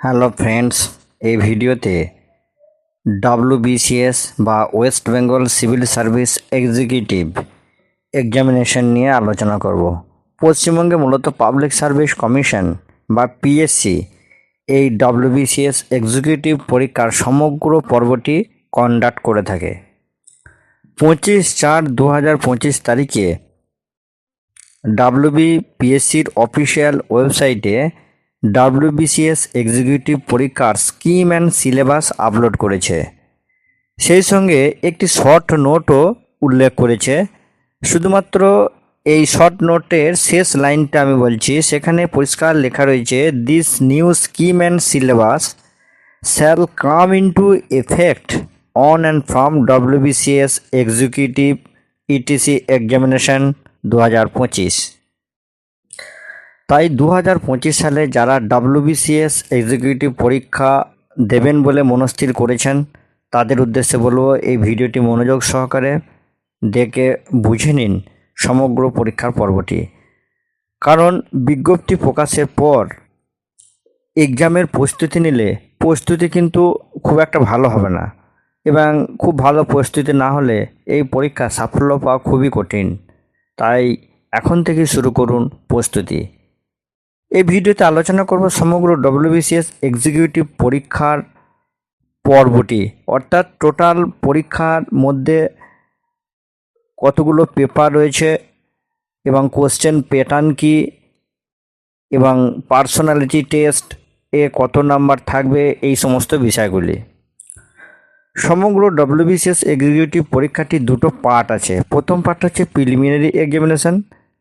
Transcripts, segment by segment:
Hello friends, এই ভিডিওতে WBCS বা West Bengal civil service executive examination নিয়ে আলোচনা করব। পশ্চিমবঙ্গে মূলত পাবলিক সার্ভিস কমিশন বা পিএসসি এই ডাব্লিউবিসিএস এক্সিকিউটিভ পরীক্ষার সমগ্র পর্বটি কন্ডাক্ট করে থাকে। পঁচিশ চার দু হাজার পঁচিশ তারিখে ডাব্লিউবিপিএসসির অফিসিয়াল ওয়েবসাইটে ডাব্লিউবিসিএস এক্সিকিউটিভ পরীক্ষার স্কিম অ্যান্ড সিলেবাস আপলোড করেছে। সেই সঙ্গে একটি শর্ট নোটও উল্লেখ করেছে। শুধুমাত্র এই শর্ট নোটের শেষ লাইনটা আমি বলছি, সেখানে পরিষ্কার লেখা রয়েছে this new scheme and syllabus shall come into effect on and from WBCS executive etc examination দু হাজার পঁচিশ। তাই দু হাজার পঁচিশ সালে যারা ডাব্লিউবিসিএস এক্সিকিউটিভ পরীক্ষা দেবেন বলে মনস্থির করেছেন, তাদের উদ্দেশ্যে বলব এই ভিডিওটি মনোযোগ সহকারে দেখে বুঝে নিন সমগ্র পরীক্ষার পর্বটি। কারণ বিজ্ঞপ্তি প্রকাশের পর এক্সামের প্রস্তুতি নিলে প্রস্তুতি কিন্তু খুব একটা ভালো হবে না এবং খুব ভালো প্রস্তুতি না হলে এই পরীক্ষা সাফল্য পাওয়া খুবই কঠিন। তাই এখন থেকে শুরু করুন প্রস্তুতি। এই ভিডিওতে আলোচনা করব সমগ্র ডব্লিউবিসিএস এক্সিকিউটিভ পরীক্ষার পর্বটি। অর্থাৎ টোটাল পরীক্ষার মধ্যে কতগুলো পেপার রয়েছে এবং কোশ্চেন প্যাটার্ন কি এবং পার্সোনালিটি টেস্ট এ কত নাম্বার থাকবে, এই সমস্ত বিষয়গুলি। সমগ্র ডব্লিউবিসিএস এক্সিকিউটিভ পরীক্ষাটি দুটো পার্ট আছে। প্রথম পার্টটা হচ্ছে প্রিলিমিনারি এক্সামিনেশন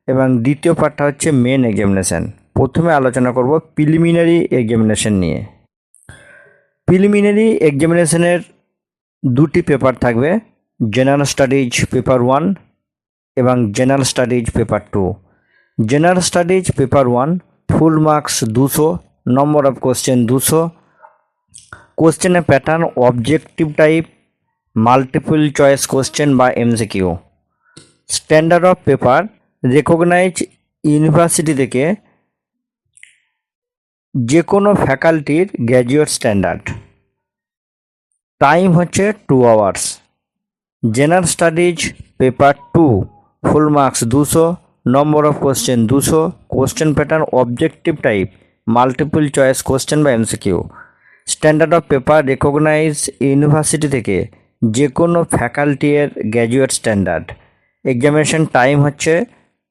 এবং দ্বিতীয় পার্টটা হচ্ছে মেন এক্সামিনেশন প্রথমে আলোচনা করব প্রিলিমিনারি এক্সামিনেশন নিয়ে। প্রিলিমিনারি এক্সামিনেশনের দুটি পেপার থাকবে জেনারেল স্টাডিজ পেপার ওয়ান এবং general studies paper two general studies paper one full marks দুশো নম্বর অফ কোশ্চেন দুশো। কোশ্চেনের pattern objective type multiple choice question বা MCQ standard of paper recognise university থেকে যে কোনো ফ্যাকাল্টির গ্র্যাজুয়েট স্ট্যান্ডার্ড। টাইম হচ্ছে two hours. General studies paper two, full marks দুশো, নম্বর অফ কোশ্চেন দুশো, question pattern objective type, multiple choice question বা MCQ. Standard of paper recognise university থেকে যে কোনো ফ্যাকাল্টি এর গ্র্যাজুয়েট স্ট্যান্ডার্ড। এক্সামিনেশন টাইম হচ্ছে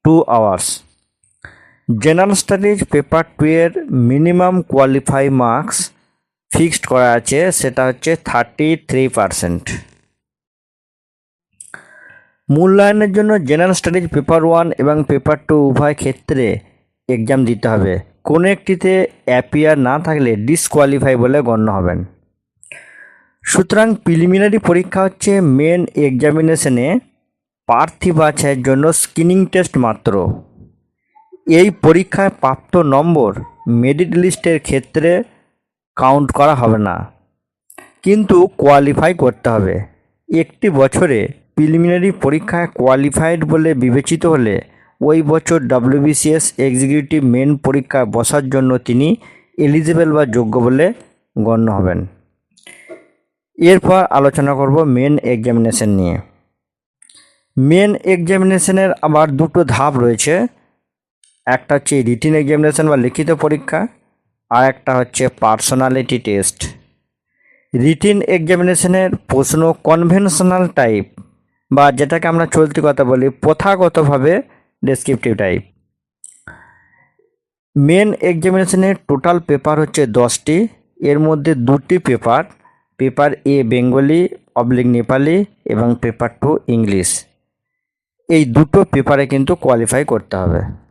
two hours. General studies paper two এর minimum qualify marks fixed করা আছে, সেটা হচ্ছে থার্টি থ্রি পারসেন্ট মূল্যায়নের জন্য জেনারেল স্টাডিজ পেপার ওয়ান এবং পেপার টু উভয় ক্ষেত্রে এক্সাম দিতে হবে। কোনো একটিতে অ্যাপিয়ার না থাকলে ডিসকোয়ালিফাই বলে গণ্য হবেন। সুতরাং প্রিলিমিনারি পরীক্ষা হচ্ছে মেন এক্সামিনেশনে প্রার্থী বাছাইয়ের জন্য স্ক্রিনিং টেস্ট মাত্র। এই পরীক্ষায় প্রাপ্ত নম্বর মেরিট লিস্টের ক্ষেত্রে কাউন্ট করা হবে না। কিন্তু কোয়ালিফাই করতে হবে। একটি বছরে প্রিলিমিনারি পরীক্ষায় কোয়ালিফাইড বলে বিবেচিত হলে ওই বছর ডাব্লিউবিসিএস এক্সিকিউটিভ মেন পরীক্ষায় বসার জন্য তিনি এলিজিবল বা যোগ্য বলে গণ্য হবেন। এরপর আলোচনা করব মেন এক্সামিনেশন নিয়ে। মেন এক্সামিনেশনের আবার দুটো ধাপ রয়েছে। একটা হচ্ছে রিটিন এক্সামিনেশন বা লিখিত পরীক্ষা আর একটা হচ্ছে পার্সোনালিটি টেস্ট রিটিন এক্সামিনেশনের প্রশ্ন কনভেনশনাল টাইপ বা যেটাকে আমরা চলতি কথা বলি প্রথাগতভাবে ডেসক্রিপটিভ টাইপ মেন এক্সামিনেশনের টোটাল পেপার হচ্ছে দশটি, এর মধ্যে দুটি paper paper A Bengali oblique Nepali এবং পেপার টু ইংলিশ এই দুটো পেপারে কিন্তু কোয়ালিফাই করতে হবে।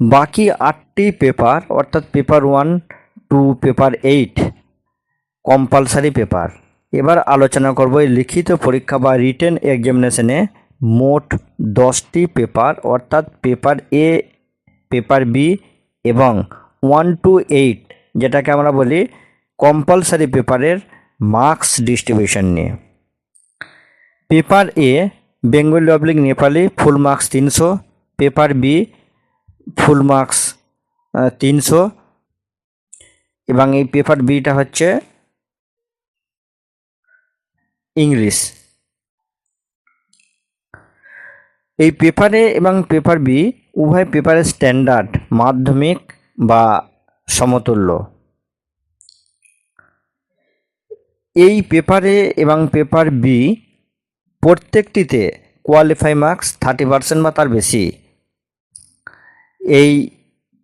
বাকি আটটি পেপার, অর্থাৎ paper one, two, paper eight compulsory paper এবার আলোচনা করব এই লিখিত পরীক্ষা বা রিটেন এক্সামিনেশনে মোট দশটি পেপার, অর্থাৎ পেপার এ, পেপার বি এবং ওয়ান টু এইট, যেটাকে আমরা বলি কম্পালসারি পেপারের মার্কস ডিস্ট্রিবিউশন নিয়ে। Paper A Bengali oblique Nepali full marks তিনশো, পেপার বি ফুল মার্কস তিনশো। এবং এই পেপার বিটা হচ্ছে ইংলিশ। এই পেপারে এবং পেপার বি উভয় পেপারের স্ট্যান্ডার্ড, মাধ্যমিক বা সমতুল্য। এই পেপারে এবং পেপার বি প্রত্যেকটিতে কোয়ালিফাই মার্কস থার্টি পার্সেন্ট বা তার বেশি। এই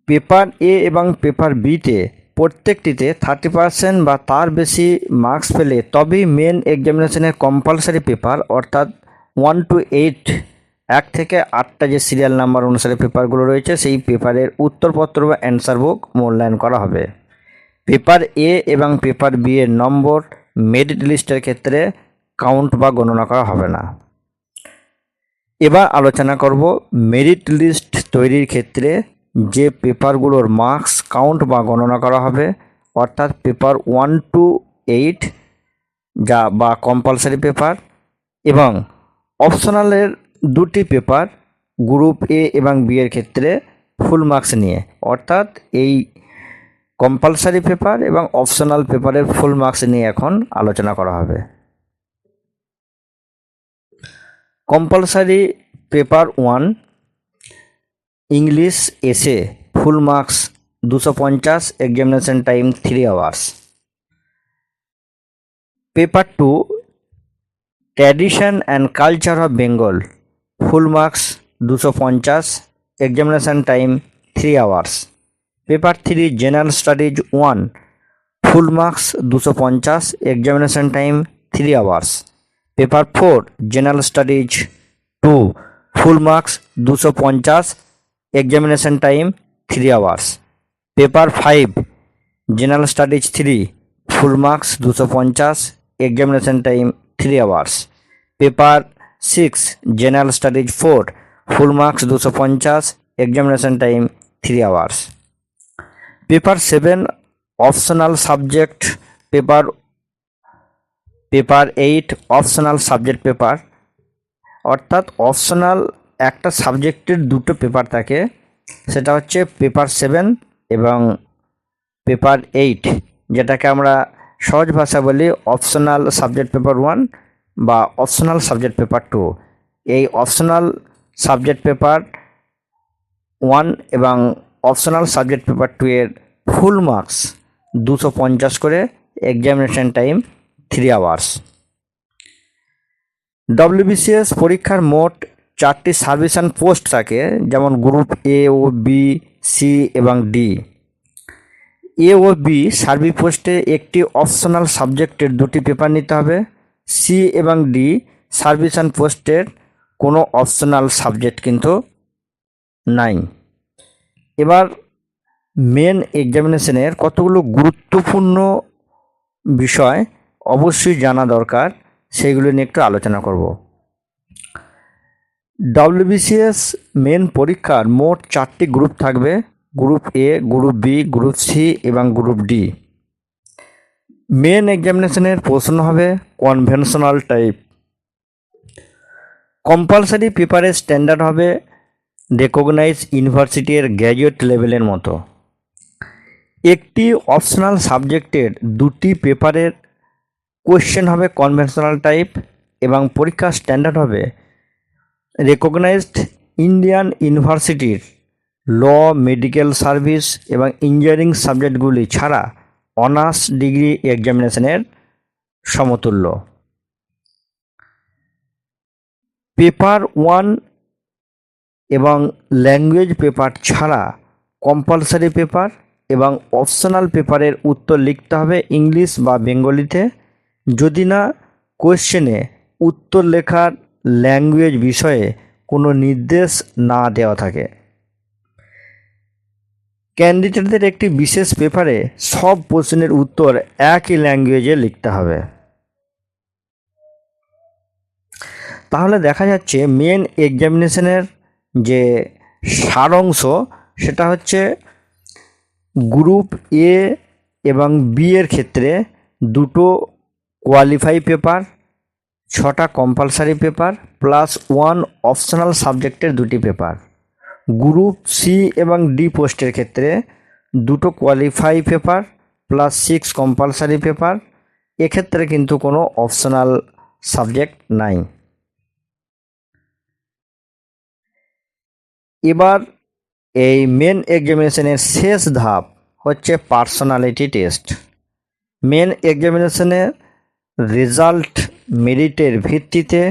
পেপার এ এবং পেপার বিতে প্রত্যেকটিতে থার্টি পার্সেন্ট বা তার বেশি মার্কস পেলে তবেই মেন এক্সামিনেশনের কম্পালসারি পেপার অর্থাৎ ওয়ান টু এইট এক থেকে আটটা যে সিরিয়াল নাম্বার অনুসারে পেপারগুলো রয়েছে, সেই পেপারের উত্তরপত্র বা অ্যান্সার বুক মূল্যায়ন করা হবে। পেপার এ এবং পেপার বি এর নম্বর মেরিট লিস্টের ক্ষেত্রে কাউন্ট বা গণনা করা হবে না। এবার আলোচনা করব মেরিট লিস্ট তৈরির ক্ষেত্রে যে পেপারগুলোর মার্কস কাউন্ট বা গণনা করা হবে, অর্থাৎ পেপার ওয়ান টু এইট যা বা কম্পালসারি পেপার এবং অপশনালের দুটি পেপার গ্রুপ এ এবং বি এর ক্ষেত্রে ফুল মার্কস নিয়ে, অর্থাৎ এই কম্পালসারি পেপার এবং অপশনাল পেপারের ফুল মার্কস নিয়ে এখন আলোচনা করা হবে। কম্পালসারি পেপার ওয়ান, ইংলিশ এসে, ফুল মার্কস দুশো পঞ্চাশ, examination time three hours. Paper two, tradition and culture of Bengal, full marks দুশো পঞ্চাশ, examination time three hours. Paper three, general studies one, full marks দুশো পঞ্চাশ, examination time three hours. Paper four general studies two full marks দুশো পঞ্চাশ examination time three hours paper five general studies three full marks দুশো পঞ্চাশ examination time three hours paper six general studies four full marks দুশো পঞ্চাশ examination time three hours paper seven optional subject paper paper eight, optional subject paper. অর্থাৎ optional একটা সাবজেক্টের দুটো paper থাকে। সেটা হচ্ছে পেপার সেভেন এবং পেপার এইট, যেটাকে আমরা সহজ ভাষা বলি অপশনাল সাবজেক্ট পেপার ওয়ান বা অপশনাল সাবজেক্ট পেপার টু। এই অপশনাল সাবজেক্ট পেপার ওয়ান এবং অপশনাল সাবজেক্ট পেপার টু এর ফুল মার্কস দুশো পঞ্চাশ করে examination time three hours WBCS পরীক্ষার মোট চারটি সার্ভিসান পোস্ট থাকে, যেমন গ্রুপ এ ও বি সি এবং ডি এ ও বি সার্ভি পোস্টে একটি অপশনাল সাবজেক্টের দুটি পেপার নিতে হবে। সি এবং ডি সার্ভিসান পোস্টের কোনো অপশনাল সাবজেক্ট কিন্তু নাই। এবার মেন এক্সামিনেশনের কতগুলো গুরুত্বপূর্ণ বিষয় অবশ্যই জানা দরকার সেইগুলো নিয়ে একটু আলোচনা করব। ডব্লিউবিসিএস মেন পরীক্ষার মোট চারটি গ্রুপ থাকবে group A group B group C এবং গ্রুপ ডি মেন এক্সামিনেশনের প্রশ্ন হবে কনভেনশনাল টাইপ কম্পালসারি পেপারের স্ট্যান্ডার্ড হবে রেকগনাইজ ইউনিভার্সিটির গ্র্যাজুয়েট লেভেলের মতো। একটি অপশনাল সাবজেক্টের দুটি পেপারের কোয়েশ্চেন হবে কনভেনশনাল টাইপ এবং পরীক্ষার স্ট্যান্ডার্ড হবে রেকগনাইজড ইন্ডিয়ান ইউনিভার্সিটির ল মেডিকেল সার্ভিস এবং ইঞ্জিনিয়ারিং সাবজেক্টগুলি ছাড়া অনার্স ডিগ্রি এক্সামিনেশনের সমতুল্য। পেপার ওয়ান এবং ল্যাঙ্গুয়েজ পেপার ছাড়া কম্পালসারি পেপার এবং অপশনাল পেপারের উত্তর লিখতে হবে ইংলিশ বা বেঙ্গলিতে যদি না কোয়েশ্চেনে উত্তর লেখার ল্যাঙ্গুয়েজ বিষয়ে কোনো নির্দেশ না দেওয়া থাকে। ক্যান্ডিডেটদের একটি বিশেষ পেপারে সব প্রশ্নের উত্তর একই ল্যাঙ্গুয়েজে লিখতে হবে। তাহলে দেখা যাচ্ছে মেন এক্সামিনেশনের যে সারাংশ সেটা হচ্ছে গ্রুপ এ এবং বি এর ক্ষেত্রে দুটো কোয়ালিফাই পেপার ছটা compulsory paper plus one optional সাবজেক্টের দুটি পেপার গ্রুপ সি এবং ডি পোস্টের ক্ষেত্রে দুটো qualify paper plus six compulsory paper এক্ষেত্রে কিন্তু কোনো অপশনাল সাবজেক্ট নাই। এবার এই মেন এক্সামিনেশনের শেষ ধাপ হচ্ছে পার্সোনালিটি টেস্ট মেন এক্সামিনেশনের রেজাল্ট মেরিটের ভিত্তিতে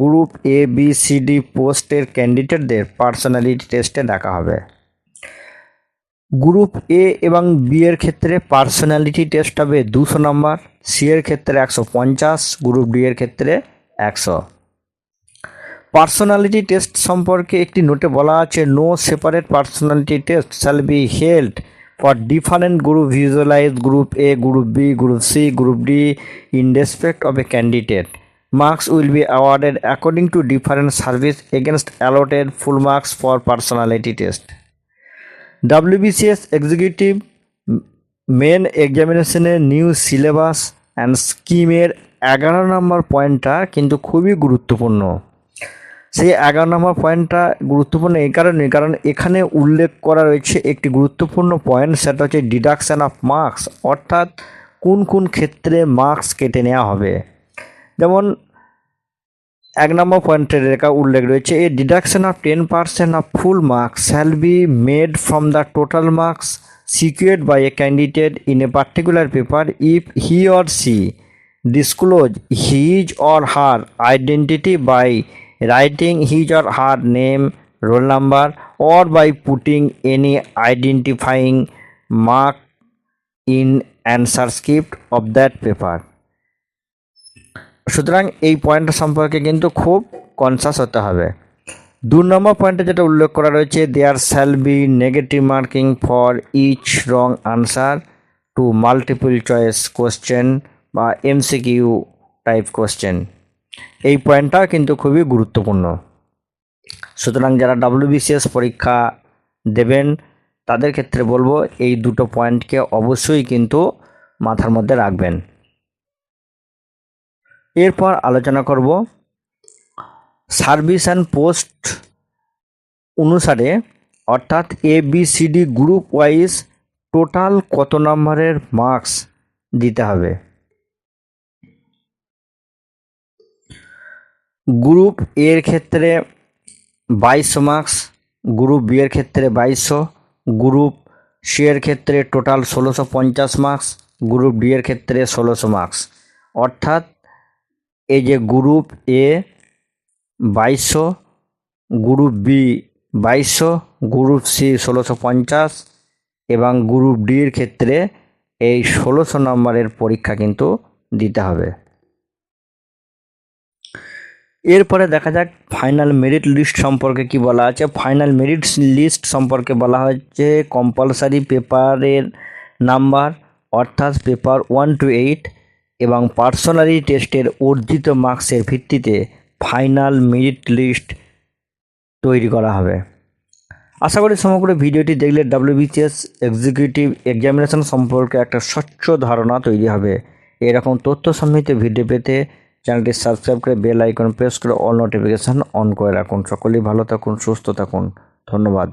group A B C D পোস্টের ক্যান্ডিডেটদের পার্সোনালিটি টেস্টে দেখা হবে। গ্রুপ এ এবং বি এর ক্ষেত্রে পার্সোনালিটি টেস্ট হবে দুশো নম্বর সি এর ক্ষেত্রে একশো পঞ্চাশ, গ্রুপ ডি এর ক্ষেত্রে একশো। পার্সোনালিটি টেস্ট সম্পর্কে একটি নোটে বলা আছে, no separate personality test shall be held for different group visualise group A group B group C group D in respect of a candidate marks will be awarded according to different service against allotted full marks for personality test. WBCS executive main এক্সামিনেশনের new syllabus and স্কিমের এগারো নম্বর পয়েন্টটা কিন্তু খুবই গুরুত্বপূর্ণ। সেই এগারো নম্বর পয়েন্টটা গুরুত্বপূর্ণ এই কারণে কারণ এখানে উল্লেখ করা রয়েছে একটি গুরুত্বপূর্ণ পয়েন্ট সেটা হচ্ছে ডিডাকশান অফ মার্কস অর্থাৎ কোন কোন ক্ষেত্রে মার্কস কেটে নেওয়া হবে। যেমন এক নম্বর পয়েন্টের রেখা উল্লেখ রয়েছে a deduction of ten percent of full marks shall be made from the total marks secured by a candidate in a particular paper if he or she disclose his or her identity by writing his or her name, roll number, or by putting any identifying mark in answer script of that paper. সুতরাং এই point সম্পর্কে কিন্তু খুব conscious হতে হবে। দু নম্বর পয়েন্টে যেটা উল্লেখ করা রয়েছে there shall be negative marking for each wrong answer to multiple choice question বা এমসিকিউ টাইপ কোশ্চেন এই পয়েন্টটা কিন্তু খুবই গুরুত্বপূর্ণ। সুতরাং যারা ডাব্লিউবিসিএস পরীক্ষা দেবেন, তাদের ক্ষেত্রে বলব এই দুটো পয়েন্টকে অবশ্যই কিন্তু মাথার মধ্যে রাখবেন। এরপর আলোচনা করব সার্ভিস অ্যান্ড পোস্ট অনুসারে, অর্থাৎ A B C D group wise total কত নম্বরের মার্কস দিতে হবে? গ্রুপ এর ক্ষেত্রে বাইশশো মার্কস গ্রুপ বি এর ক্ষেত্রে বাইশশো, গ্রুপ সি এর ক্ষেত্রে টোটাল ষোলোশো পঞ্চাশ মার্কস গ্রুপ ডি এর ক্ষেত্রে ষোলোশো মার্কস অর্থাৎ এই যে গ্রুপ এ বাইশশো, গ্রুপ বি বাইশশো, গ্রুপ সি ষোলোশো পঞ্চাশ এবং গ্রুপ ডির ক্ষেত্রে এই ষোলোশো নম্বরের পরীক্ষা কিন্তু দিতে হবে। এরপরে দেখা যাক ফাইনাল মেরিট লিস্ট সম্পর্কে কি বলা আছে। ফাইনাল মেরিট লিস্ট সম্পর্কে বলা হচ্ছে কম্পালসারি পেপারের নাম্বার অর্থাৎ পেপার ওয়ান টু এইট এবং পার্সোনালি টেস্টের অর্জিত মার্কসের ভিত্তিতে ফাইনাল মেরিট লিস্ট তৈরি করা হবে। আশা করি সমগ্র ভিডিওটি দেখলে ডাব্লিউবিসিএস এক্সিকিউটিভ এক্সামিনেশন সম্পর্কে একটা স্বচ্ছ ধারণা তৈরি হবে। এরকম তথ্য সমৃদ্ধ ভিডিও পেতে চ্যানেলটি সাবস্ক্রাইব করে বেল আইকন প্রেস করে অল নোটিফিকেশান অন করে রাখুন। সকলেই ভালো থাকুন, সুস্থ থাকুন। ধন্যবাদ।